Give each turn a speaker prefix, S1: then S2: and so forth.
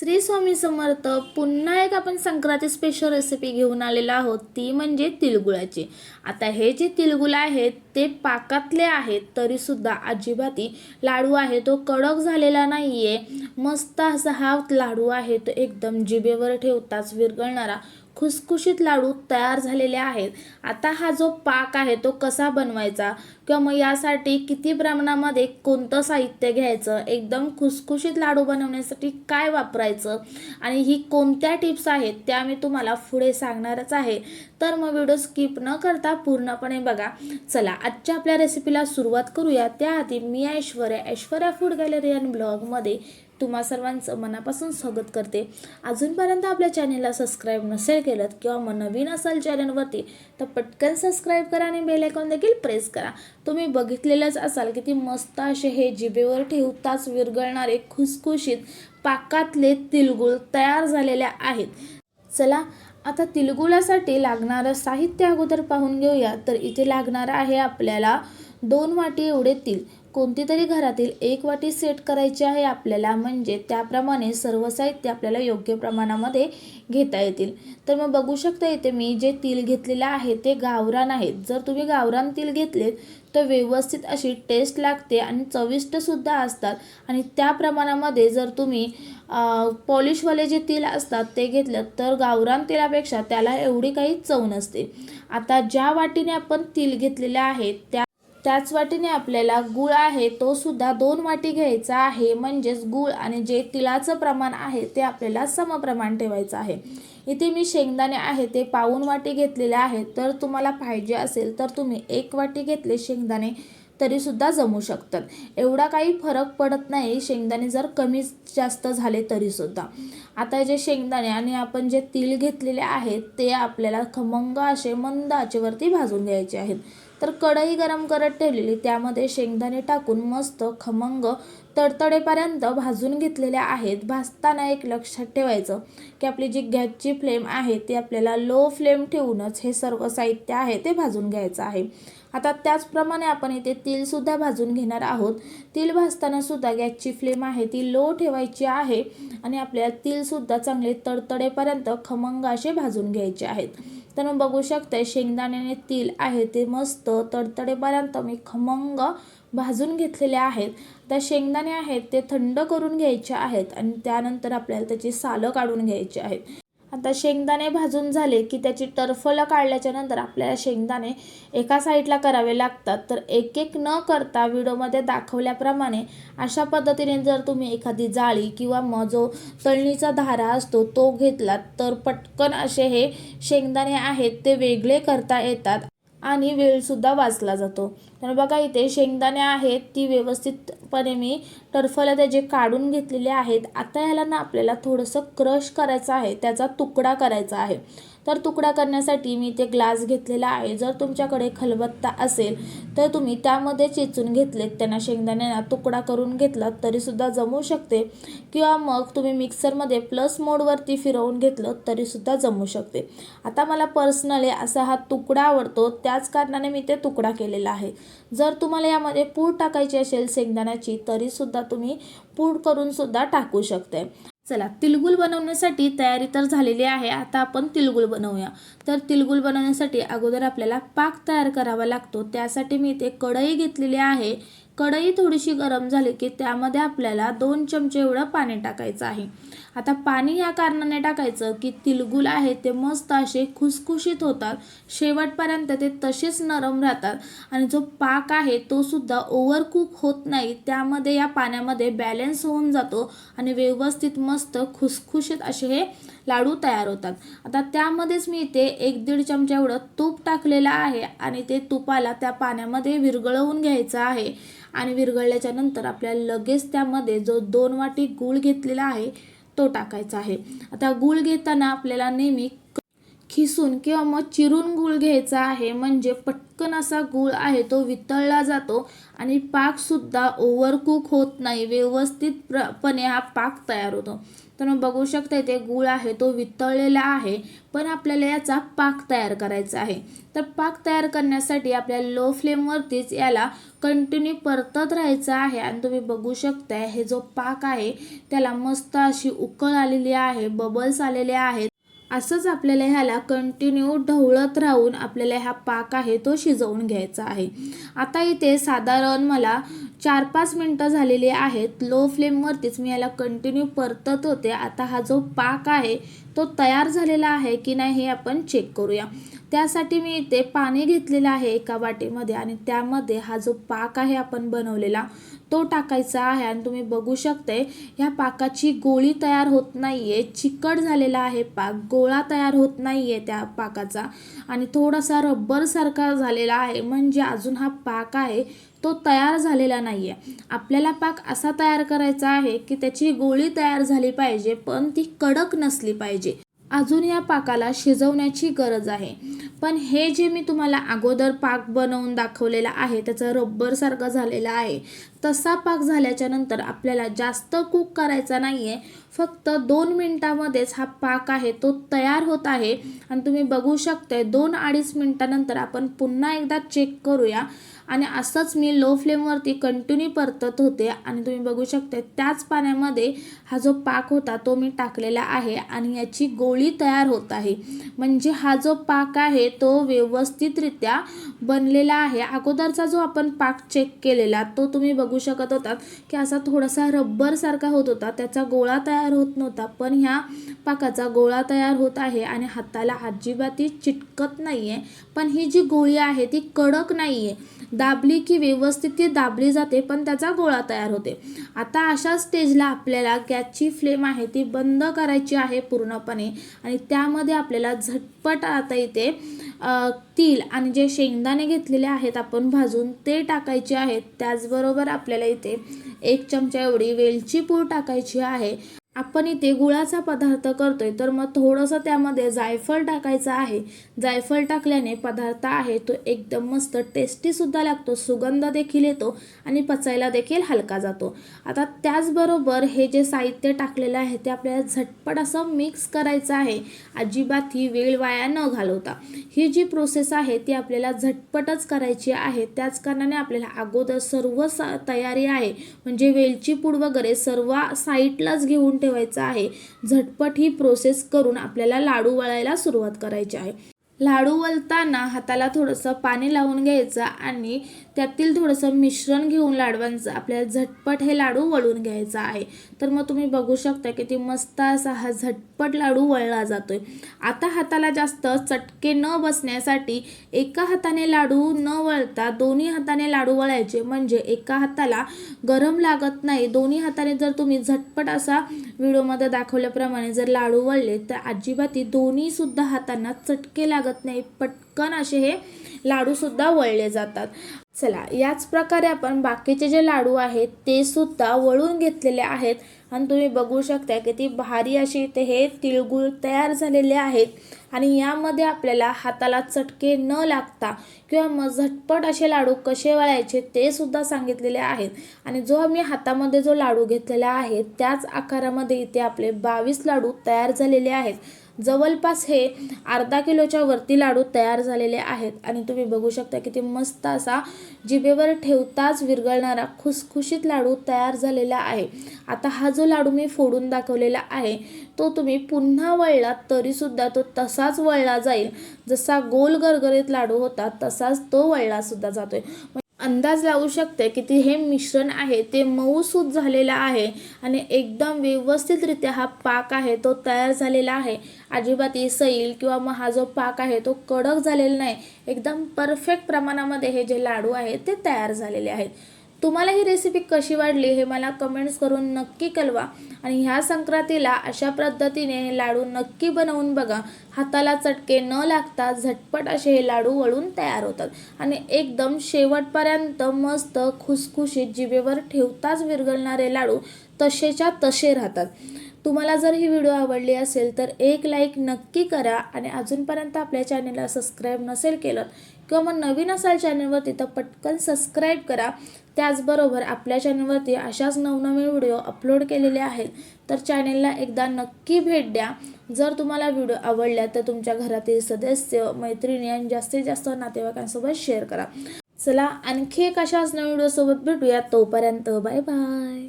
S1: श्री स्वामी समर्थ पुन्हा एक आपण संक्रांती स्पेशल रेसिपी घेऊन आलेलो आहोत. ती म्हणजे तिळगुळाची. आता हे जे तिळगुळ आहेत ते पाकातले आहेत तरीसुद्धा अजिबाती लाडू आहे तो कडक झालेला नाही आहे मस्त असा हा लाडू आहे तो एकदम जिभेवर ठेवताच विरघळणारा. खुसखुशीत लाडू तयार झालेले आहेत. आता हा जो पाक आहे तो कसा बनवायचा? किंवा मग यासाठी किती प्रमाणामध्ये कोणतं साहित्य घ्यायचं? एकदम खुसखुशीत लाडू बनवण्यासाठी काय वापरायचं? आणि ही कोणत्या टिप्स आहेत त्या मी तुम्हाला पुढे सांगणारच आहे. तर मग व्हिडिओ स्किप न करता पूर्णपणे बघा. चला आजच्या आपल्या रेसिपीला सुरुवात करूया. त्याआधी मी Aishwarya Aishwarya food gallery and ब्लॉगमध्ये तुम्हा सर्वांचं मनापासून स्वागत करते. अजूनपर्यंत आपल्या चॅनेलला सबस्क्राईब नसेल केलं किंवा मग नवीन असेल चॅनलवरती तर पटकन सबस्क्राईब करा आणि बेल आयकॉन देखील प्रेस करा. तुम्ही बघितलेलंच असाल किती मस्त असे हे जिभेवर ठेवताच विरघळणारे खुसखुशीत पाकातले तिळगुळ तयार झालेले आहेत. चला आता तिळगुळासाठी लागणारं साहित्य अगोदर पाहून घेऊया. तर इथे लागणार आहे आपल्याला दोन वाटी एवढे तीळ कोणती तरी घरातील एक वाटी सेट करायची आहे आपल्याला म्हणजे त्याप्रमाणे सर्व साहित्य आपल्याला योग्य प्रमाणामध्ये घेता येतील. तर मग बघू शकता इथे मी जे तिल घेतलेलं आहे ते गावरान आहेत जर तुम्ही गावरान तिल घेतलेत तर व्यवस्थित अशी टेस्ट लागते आणि चविष्टसुद्धा असतात. आणि त्या प्रमाणामध्ये जर तुम्ही पॉलिशवाले जे तिल असतात ते घेतलं तर गावरान तेलापेक्षा त्याला एवढी काही चव नसते. आता ज्या वाटीने आपण तिल घेतलेले आहेत त्या त्याच वाटीने आपल्याला गुळ आहे तो सुद्धा दोन वाटी घ्यायचा आहे. म्हणजेच गुळ आणि जे तिळाचं प्रमाण आहे ते आपल्याला समप्रमाण ठेवायचं आहे. इथे मी शेंगदाणे आहे ते पाऊन वाटी घेतलेले आहेत. तर तुम्हाला पाहिजे असेल तर तुम्ही एक वाटी घेतले शेंगदाणे तरीसुद्धा जमू शकतात. एवढा काही फरक पडत नाही शेंगदाणे जर कमी जास्त झाले तरीसुद्धा. आता जे शेंगदाणे आणि आपण जे तीळ घेतलेले आहेत ते आपल्याला खमंग असे मंद आचेवरती भाजून घ्यायचे आहेत. तर कढई गरम करत ठेवलेली त्यामध्ये शेंगदाणे टाकून मस्त खमंग तडतडेपर्यंत भाजून घेतलेले आहेत. भाजताना एक लक्षात ठेवायचं की आपली जी गॅसची फ्लेम आहे ती आपल्याला लो फ्लेम ठेवूनच हे सर्व साहित्य आहे ते भाजून घ्यायचं आहे. आता त्याचप्रमाणे आपण इथे तिलसुद्धा भाजून घेणार आहोत. तिल भाजताना सुद्धा गॅसची फ्लेम आहे ती लो ठेवायची आहे आणि आपल्याला तिलसुद्धा चांगले तडतडेपर्यंत खमंग असे भाजून घ्यायचे आहेत. तर मग बघू शकते शेंगदाण्याने तीळ आहे ते मस्त तडतडेपर्यंत मी खमंग भाजून घेतलेले आहेत. त्या शेंगदाणे आहेत ते थंड करून घ्यायचे आहेत आणि त्यानंतर आपल्याला त्याची सालं काढून घ्यायची आहेत. आता शेंगदाणे भाजून झाले की त्याची टरफलं काढल्याच्या नंतर आपल्याला शेंगदाणे एका साईडला करावे लागतात. तर एक एक न करता व्हिडिओमध्ये दाखवल्याप्रमाणे अशा पद्धतीने जर तुम्ही एखादी जाळी किंवा मग जो तळणीचा धारा असतो तो घेतलात तर पटकन असे हे शेंगदाणे आहेत ते वेगळे करता येतात. आणि वेळसुद्धा वाचला जातो. तर बघा इथे शेंगदाणे आहेत ती व्यवस्थितपणे मी टर्फला त्याचे काढून घेतलेले आहेत. आता ह्याला ना आपल्याला थोडंसं क्रश करायचं आहे त्याचा तुकडा करायचा आहे. तर तुकडा करण्यासाठी मी ते ग्लास घेतलेला आहे. जर तुमच्याकडे खलबत्ता असेल तर तुम्ही त्यामध्ये चेचून घेतलेत. त्यांना शेंगदाण्यांना तुकडा करून घेतलात तरीसुद्धा जमू शकते. किंवा मग तुम्ही मिक्सरमध्ये प्लस मोडवरती फिरवून घेतलं तरीसुद्धा जमू शकते. आता मला पर्सनली असा हा तुकडा आवडतो त्याच कारणाने मी ते तुकडा केलेला आहे. जर तुम्हाला यामध्ये पूड टाकायची असेल शेंगदाण्याची तरीसुद्धा तुम्ही पूड करूनसुद्धा टाकू शकते चला तिळगुळ बनवण्यासाठी तयारी तर झालेली आहे आता आपण तिळगुळ बनवूया. तर तिळगुळ बनवण्यासाठी अगोदर आपल्याला पाक तयार करावा लागतो. त्यासाठी मी इथे कढई घेतलेली आहे. कढई थोडीशी गरम झाली की त्यामध्ये आपल्याला दोन चमचे एवढं पाणी टाकायचं आहे. आता पाणी या कारणाने टाकायचं की तिलगुल आहे ते मस्त असे खुसखुशीत होतात. शेवटपर्यंत ते तसेच नरम राहतात. आणि जो पाक आहे तो सुद्धा ओव्हरकुक होत नाही. त्यामध्ये या पाण्यामध्ये बॅलन्स होऊन जातो आणि व्यवस्थित मस्त खुसखुशीत असे हे लाडू तयार होतात. आता त्यामध्येच मी इथे एक दीड चमचा एवढं तूप टाकलेलं आहे आणि ते तुपाला त्या पाण्यामध्ये विरघळवून घ्यायचं आहे. आणि विरघळल्याच्या नंतर आपल्याला लगेच त्यामध्ये जो दोन वाटी गूळ घेतलेला आहे तो टाकायचा आहे. आता गूळ घेताना आपल्याला नेहमी खिसून किंवा मग चिरून गूळ घ्यायचा आहे म्हणजे पटकन असा गूळ आहे तो वितळला जातो आणि पाकसुद्धा ओव्हरकुक होत नाही. व्यवस्थितपणे हा पाक तयार होतो. तर मग बघू शकता इथे गूळ आहे तो वितळलेला आहे पण आपल्याला याचा पाक तयार करायचा आहे. तर पाक तयार करण्यासाठी आपल्याला लो फ्लेमवरतीच याला कंटिन्यू परतत राहायचं आहे. आणि तुम्ही बघू शकता हे जो पाक आहे त्याला मस्त अशी उकळ आलेली आहे बबल्स आलेले आहेत. असंच आपल्याला ह्याला कंटिन्यू ढवळत राहून आपल्याला हा पाक आहे तो शिजवून घ्यायचा आहे. आता इथे साधारण मला चार पाच मिनटं झालेली आहेत. लो फ्लेमवरतीच मी याला कंटिन्यू परतत होते. आता हा जो पाक आहे तो तयार झालेला आहे की नाही हे आपण चेक करूया. त्यासाठी मी इथे पाणी घेतलेलं आहे एका वाटीमध्ये आणि त्यामध्ये हा जो पाक आहे आपण बनवलेला तो टाकायचा आहे आणि तुम्ही बघू शकते ह्या पाकाची गोळी तयार होत नाही आहे चिकट झालेला आहे पाक गोळा तयार होत नाही आहे त्या पाकाचा. आणि थोडासा रब्बरसारखा झालेला आहे म्हणजे अजून हा पाक आहे तो तयार झालेला नाही आहे आपल्याला पाक असा तयार करायचा आहे की त्याची गोळी तयार झाली पाहिजे पण ती कडक नसली पाहिजे. अजून या पाकाला शिजवण्याची गरज आहे. पण हे जे मी तुम्हाला अगोदर पाक बनवून दाखवलेला आहे त्याचा रब्बरसारखा झालेला आहे तसा पाक झाल्याच्यानंतर आपल्याला जास्त कुक करायचा नाही आहे फक्त दोन मिनटामध्येच हा पाक आहे तो तयार होत आहे. आणि तुम्ही बघू शकताय दोन अडीच मिनटानंतर आपण पुन्हा एकदा चेक करूया. आणि असंच मी लो फ्लेमवरती कंटिन्यू परतत होते. आणि तुम्ही बघू शकता त्याच पाण्यामध्ये हा जो पाक होता तो मी टाकलेला आहे आणि याची गोळी तयार होत आहे. म्हणजे हा जो पाक आहे तो व्यवस्थितरित्या बनलेला आहे. अगोदरचा जो आपण पाक चेक केलेला तो तुम्ही बघू शकत होता की असा थोडासा रब्बरसारखा होत होता. त्याचा गोळा तयार होत नव्हता पण ह्या पाकाचा गोळा तयार होत आहे आणि हाताला अजिबातही चिटकत नाही आहे पण ही जी गोळी आहे ती कडक नाही आहे दाबली की व्यवस्थित ती दाबली जाते पण त्याचा गोळा तयार होते. आता अशा स्टेजला आपल्याला गॅसची फ्लेम आहे ती बंद करायची आहे पूर्णपणे. आणि त्यामध्ये आपल्याला झटपट आता इथे तील आणि जे शेंगदाणे घेतलेले आहेत आपण भाजून ते टाकायचे आहेत. त्याचबरोबर आपल्याला इथे एक चमचा एवढी वेलची पूड टाकायची आहे. आपण इथे गुळाचा पदार्थ करतोय तर मग थोडंसं त्यामध्ये जायफळ टाकायचं आहे. जायफळ टाकल्याने पदार्थ आहे तो एकदम मस्त टेस्टीसुद्धा लागतो सुगंध देखील येतो आणि पचायला देखील हलका जातो. आता त्याचबरोबर हे जे साहित्य टाकलेलं आहे ते आपल्याला झटपट असं मिक्स करायचं आहे. अजिबात ही वेळ वाया न घालवता. ही जी प्रोसेस आहे ती आपल्याला झटपटच करायची आहे. त्याच कारणाने आपल्याला अगोदर सर्व तयारी आहे. म्हणजे वेलची पूड वगैरे सर्व साईटलाच घेऊन ठेवायचा आहे. झटपट ही प्रोसेस करून आपल्याला लाडू वळायला सुरुवात करायची आहे. लाडू वळताना हाताला थोडंसं पाणी लावून घ्यायचं आणि त्यातील थोडंसं मिश्रण घेऊन लाडवांचं आपल्याला झटपट हे लाडू वळून घ्यायचा आहे. तर मग तुम्ही बघू शकता की ती मस्त असा हा झटपट लाडू वळला जातोय. आता हाताला जास्त चटके न बसण्यासाठी एका हाताने लाडू न वळता दोन्ही हाताने लाडू वळायचे. म्हणजे एका हाताला गरम लागत नाही दोन्ही हाताने जर तुम्ही झटपट असा व्हिडिओमध्ये दाखवल्याप्रमाणे जर लाडू वळले तर अजिबात दोन्हीसुद्धा हातांना चटके लागत नाही. पटकन असे हे लाडूसुद्धा वळले जातात. चला याच प्रकारे आपण बाकीचे जे लाडू आहेत ते सुद्धा वळून घेतलेले आहेत. आणि तुम्ही बघू शकता किती भारी असे इथे हे तिळगुळ तयार झालेले आहेत. आणि यामध्ये आपल्याला हाताला चटके न लागता किंवा मग झटपट असे लाडू कसे वळायचे ते सुद्धा सांगितलेले आहेत. आणि जो आम्ही हातामध्ये जो लाडू घेतलेला आहे त्याच आकारामध्ये इथे आपले बावीस लाडू तयार झालेले आहेत. जवळपास हे अर्धा किलोच्या वरती लाडू तयार झालेले आहेत. आणि तुम्ही बघू शकता किती मस्त असा जिभेवर ठेवताच विरघळणारा खुसखुशीत लाडू तयार झालेला आहे. आता हा जो लाडू मी फोडून दाखवलेला आहे तो तुम्ही पुन्हा वळला तरीसुद्धा तो तसाच वळला जाईल. जसा गोल गरगरीत लाडू होता तसाच तो वळला सुद्धा जातोय. अंदाज लावू शकते की ते हे मिश्रण आहे ते मऊसूत झालेलं आहे आणि एकदम व्यवस्थितरित्या हा पाक आहे तो तयार झालेला आहे. अजिबात सैल किंवा मग हा जो पाक आहे तो कडक झालेला नाही. एकदम परफेक्ट प्रमाणामध्ये हे जे लाडू आहेत ते तयार झालेले आहेत. तुम्हाला ही रेसिपी कशी वाढली हे मला कमेंट्स करून नक्की कळवा. आणि ह्या संक्रांतीला अशा पद्धतीने हे लाडू नक्की बनवून बघा. हाताला चटके न लागता झटपट असे हे लाडू वळून तयार होतात. आणि एकदम शेवटपर्यंत मस्त खुसखुशीत जिभेवर ठेवताच विरघळणारे लाडू तसेच्या तसे राहतात. तुम्हाला जर ही व्हिडिओ आवडली असेल तर एक लाईक नक्की करा. आणि अजूनपर्यंत आपल्या चॅनेलला सबस्क्राईब नसेल केलं किंवा मग नवीन असाल चॅनलवरती तर पटकन सबस्क्राईब करा. त्याचबरोबर आपल्या चॅनलवरती अशाच नवनवीन व्हिडिओ अपलोड केलेले आहेत तर चॅनेलला एकदा नक्की भेट द्या. जर तुम्हाला व्हिडिओ आवडला तर तुमच्या घरातील सदस्य मैत्रिणी आणि जास्तीत जास्त नातेवाईकांसोबत शेअर करा. चला आणखी एक अशाच नवीन व्हिडिओसोबत भेटूया. तोपर्यंत बाय बाय.